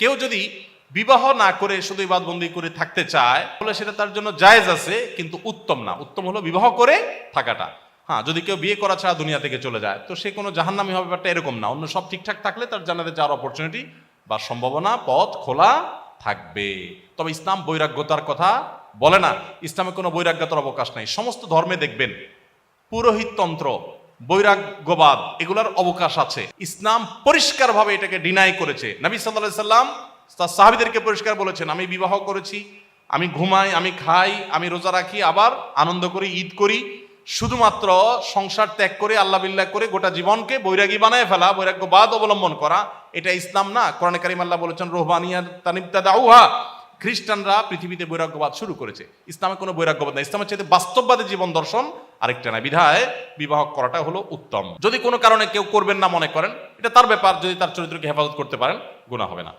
কেউ যদি বিবাহ না করে শুধু ইবাদবন্দি করে থাকতে চায়, তাহলে সেটা তার জন্য জায়েজ আছে, কিন্তু উত্তম না। উত্তম হলো বিবাহ করে থাকাটা। হ্যাঁ যদি কেউ বিয়ে করা ছাড়া দুনিয়া থেকে চলে যায়, তো সে কোনো জাহান্নামি হবে, ব্যাপারটা এরকম না। অন্য সব ঠিকঠাক থাকলে তার জানাতে যাওয়ার অপরচুনিটি বা সম্ভাবনা, পথ খোলা থাকবে। তবে ইসলাম বৈরাগ্যতার কথা বলে না। ইসলামে কোনো বৈরাগ্যতার অবকাশ নাই। সমস্ত ধর্মে দেখবেন, পুরোহিততন্ত্র বৈরাগ্যবাদ, এগুলার অবকাশ আছে। ইসলাম পরিষ্কারভাবে এটাকে ডিনাই করেছে। নবী সাল্লাহ সাল্লাম তার সাহাবিদেরকে পরিষ্কার বলেছেন, আমি বিবাহ করেছি, আমি ঘুমাই, আমি খাই, আমি রোজা রাখি, আবার আনন্দ করি, ঈদ করি। শুধুমাত্র সংসার ত্যাগ করে, আল্লাহ বিল্লাহ করে গোটা জীবনকে বৈরাগী বানায় ফেলা, বৈরাগ্যবাদ অবলম্বন করা, এটা ইসলাম না। কোরআন কারিম আল্লাহ বলেছেন রোহবানিয়া তানিবতা দাউহা খ্রিস্টানরা পৃথিবীতে বৈরাগ্যবাদ শুরু করেছে। ইসলামে কোনো বৈরাগ্যবাদ না ইসলামের চাইতে বাস্তববাদী জীবন দর্শন আরেকটা না, বিধায় বিবাহ করাটা হলো উত্তম। যদি কোনো কারণে কেউ করবেন না মনে করেন, এটা তার ব্যাপার, যদি তার চরিত্রকে হেফাজত করতে পারেন গুণা হবে না।